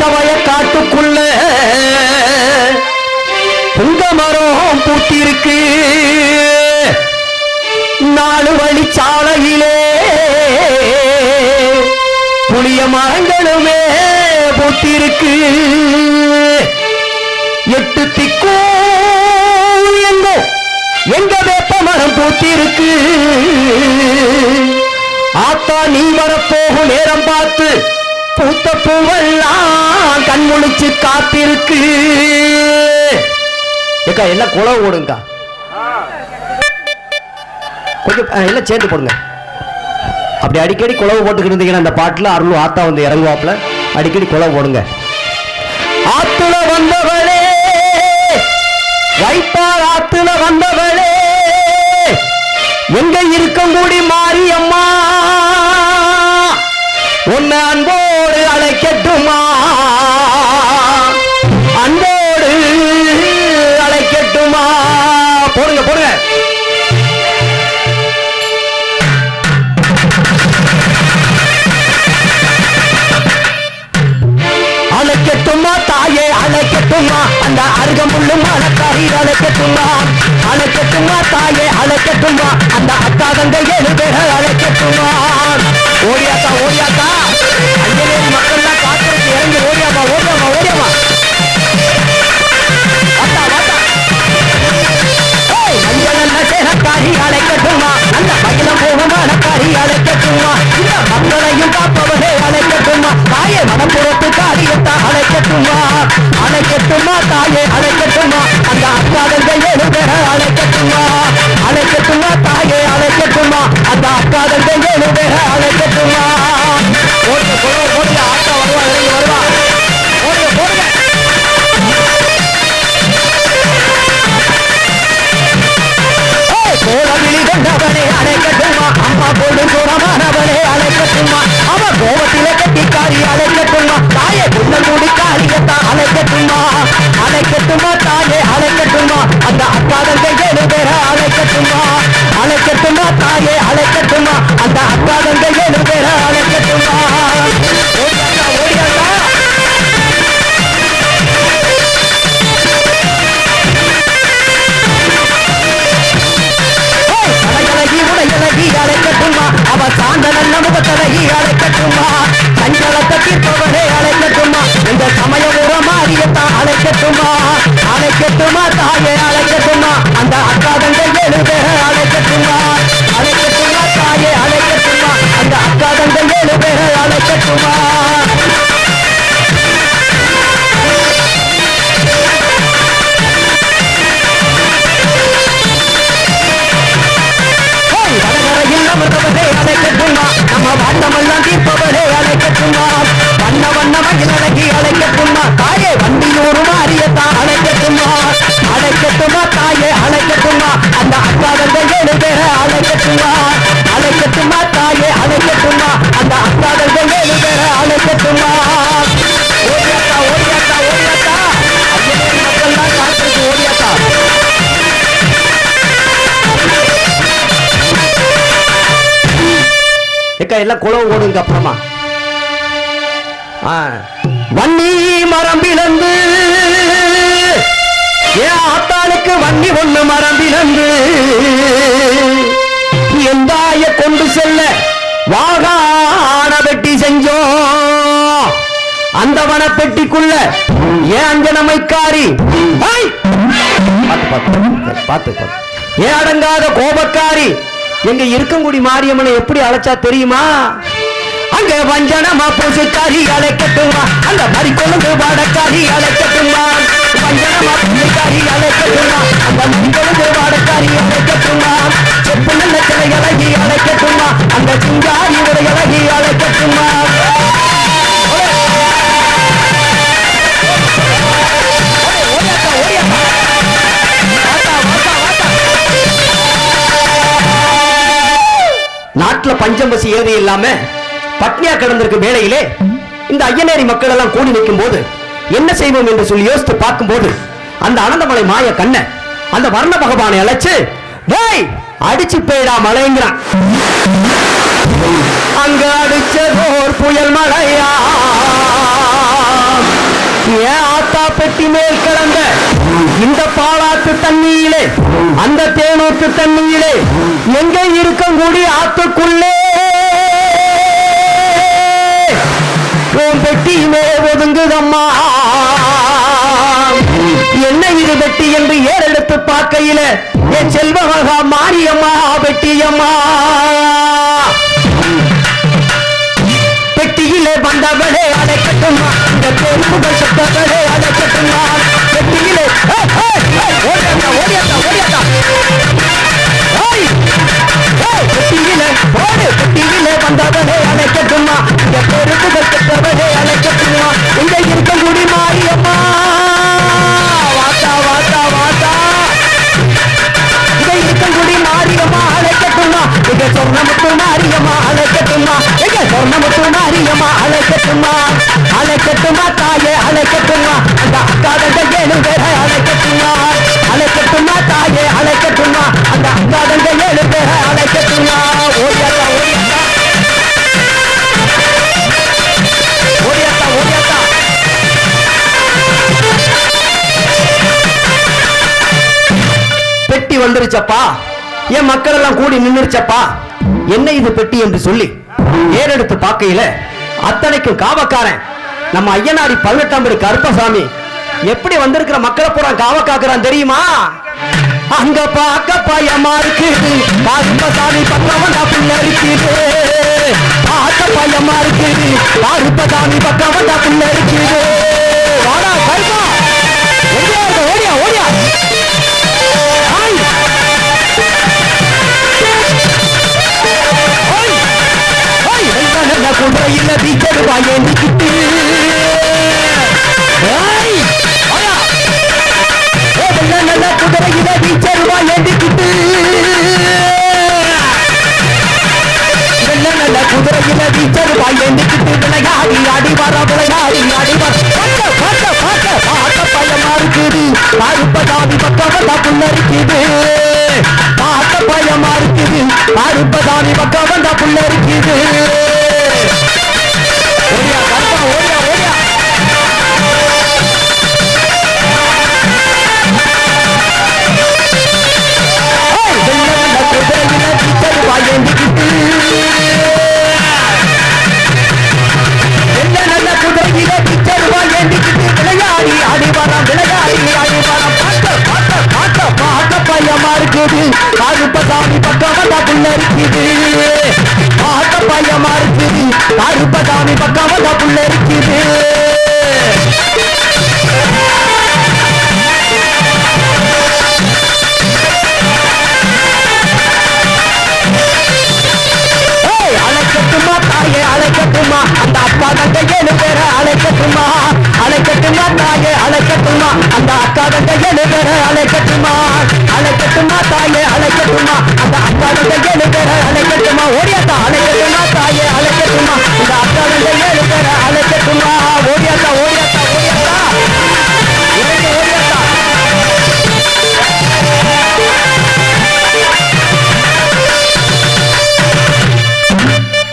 பச்சவய காட்டுக்குள்ள புங்க மரம் பூத்திருக்கு நாலு வழி சாலையிலே புளிய மரங்களுமே பூட்டிருக்கு எட்டு திக்கோ எங்கோ எங்க வேப்ப மரம் பூத்திருக்கு ஆத்தா நீ வரப்போகும் நேரம் பார்த்து பூத்த பூவெல்லாம் கண் முழிச்சு காத்திருக்கு. ஏக்கா எல்லாம் குளம் ஓடுங்கக்கா கொஞ்சம் அஹ், எல்லாம் சேர்ந்து போடுங்க. அப்படி அடிக்கடி குளவு போட்டுக்கிட்டு இருந்தீங்கன்னா அந்த பாட்டில் அருள் ஆத்தா வந்து இறங்குவாப்புல. அடிக்கடி குளவு போடுங்க. ஆத்துல வந்தவளே வைப்பார் ஆத்துல வந்தவளே எங்க இருக்கங்கூடி மாரியம்மா? உன்னை அன்போ போடுங்க போடுங்க. அழைக்கட்டுமா தாயே அழைக்கட்டுமா அந்த அருகமுள்ளு மலக்காரி அழைக்கட்டுமா அழைக்கட்டுமா தாயே அழைக்கட்டுமா அந்த அக்கா ஏழு பேரை அழைக்கட்டுமா அந்த அழைக்கட்டுமா? அந்த அக்காதங்க ஏழு பேரை அழைக்கட்டுமா? அழைக்கட்டுமா தாயே அழைக்கட்டுமா? அந்த அக்காதங்க ஏழு பேரை அழைக்கட்டுமா? ஓடியாத்தா ஓடியாத்தா ஓடியாத்தா. மக்கள்லாம் காத்திருக்கு ஓடியாத்தா. ஏக்கா எல்லாம் குளவு ஓடுங்க அப்புறமா. வன்னி மரம் பிளந்து பண்ணி ஒண்ணு மரம் எந்தாய கொண்டு செல்ல வாகான வெட்டி செஞ்சோம் அந்த வனப்பெட்டிக்குள்ள ஏன் அஞ்சனமைக்காரி? ஐ! பார்த்து ஏன் அடங்காத கோபக்காரி? எங்க இருக்கங்குடி மாரியம்மனை எப்படி அழைச்சா தெரியுமா? அங்க வஞ்சனமா பூசுக்காரி அழைக்கட்டுமா அந்த மாதிரி கொழுந்து வாடக்காரி அழைக்கட்டுமா வஞ்சனமா பூசுக்காரி அழைக்கட்டுமா அந்த கொழுந்து வாடக்காரி அழைக்கட்டுமா செப்பு நல்ல சிலை அழகி அழைக்கட்டுமா அந்த சிங்காரி உடைய அழகி அழைக்கட்டுமா ஓடியாத்தா நாட்டுல பஞ்சம் பசி ஏது இல்லாம பட்னியா கிடந்திருக்க வேளையிலே இந்த ஐயனேரி மக்கள் எல்லாம் கூடி நிற்கும் போது என்ன செய்வோம் என்று சொல்லி யோசித்து பார்க்கும்போது அந்த அனந்தமலை மாய கண்ண அந்த வர்ண பகவானை அழைச்சு டேய் அடிச்சு போயிடா மலைங்கிறான். அங்க அடிச்சதோர் புயல் மழையா? பெட்டி மேல் கிடந்த இந்த பாலாத்து தண்ணியிலே அந்த தேனூத்து தண்ணியிலே எங்க இருக்கக்கூடிய ஆத்துக்குள்ள ஒதுங்குதம்மா என்ன இது வெட்டி என்று ஏறெடுத்து பார்க்கையில என் செல்வமகா மாரியம்மா வெட்டியம்மா. அழைக்கட்டுமா அழைக்கட்டுமா தாயே அழைக்கட்டுமா அந்த அக்கா தங்க ஏழு பேரை அழைக்கட்டுமா அழைக்கட்டுமா தாயே அழைக்கட்டுமா அந்த அக்கா தங்க ஏழு பேரை அழைக்கட்டுமா ஓடியாத்தா ஓடியாத்தா. ஓடியாத்தா ஓடியாத்தா. பெட்டி வந்துருச்சப்பா. என் மக்கள் எல்லாம் கூடி நின்னுருச்சப்பா. என்ன இது பெட்டி என்று சொல்லி? ஏறெடுத்து பார்க்கையில அத்தனைக்கும் காவக்காரன். நம்ம ஐயனாரி பதினெட்டாம் படி கருப்பசாமி. எப்படி வந்திருக்கிற மக்களை பூரா காவ காக்குறான் தெரியுமா? அங்க பாக்க பயமா இருக்குது கருப்பசாமி பக்கம் வந்தா புள்ள இருக்குது பார்க்க பயமா இருக்குது கருப்பசாமி பக்கம் வந்தா புள்ள இருக்குது குதிரையில ஏந்திக்கிட்டு. வெள்ள நல்ல குதிரையில வீச்சருவா ஏந்திக்கிட்டு. விளையாடி ஆடி வர விளையாடி ஆடி வர. பார்க்க பார்க்க பார்க்க பார்க்க பயமா இருக்குது. கருப்பதாமி பக்கம் வந்தா புள்ள பார்க்க பயமா இருக்குது. கருப்பதாமி பக்கம் வந்தா புள்ள பக்கம் வந்தா புள்ள இருக்குது பார்க்க பயமா இருக்குது கருப்பசாமி பக்கம் again.